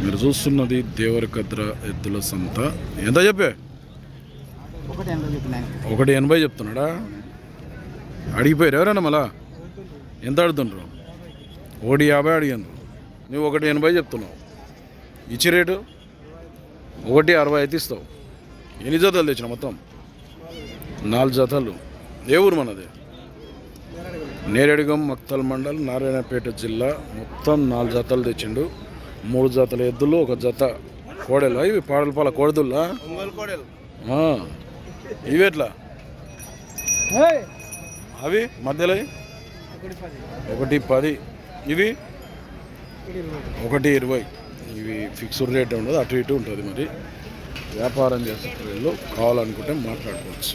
మీరు చూస్తున్నది దేవరకద్ర ఎద్దుల సంత. ఎంత చెప్పే? ఒకటి ఎనభై చెప్తున్నాడా? అడిగిపోయారు ఎవరన్నా మళ్ళా? ఎంత అడుగుతుండ్రు? ఒకటి యాభై అడిగాను నువ్వు ఒకటి ఎనభై చెప్తున్నావు. ఇచ్చి రేటు? ఒకటి అరవై అయితే ఇస్తావు. ఎన్ని జతలు తెచ్చిన మొత్తం? నాలుగు జతలు. ఏ ఊరు మనది? నేరేడుగం మక్తల్ మండల్ నారాయణపేట జిల్లా మొత్తం నాలుగు జతలు తెచ్చిండు. మూడు జతల ఎద్దులు ఒక జత కోడెలు. ఇవి పాడల పాల కోడదుల్లా? ఒంగోలు కోడలు. ఆ, ఇవి ఎట్లా? అవి మధ్యలో? ఒకటి పది. ఇవి? ఒకటి ఇరవై. ఒకటి ఇరవై ఇవి ఫిక్స్డ్ రేట్ ఉండదు అటు ఇటు ఉంటుంది మరి. వ్యాపారం చేసే వీళ్ళు కావాలనుకుంటే మాట్లాడుకోవచ్చు.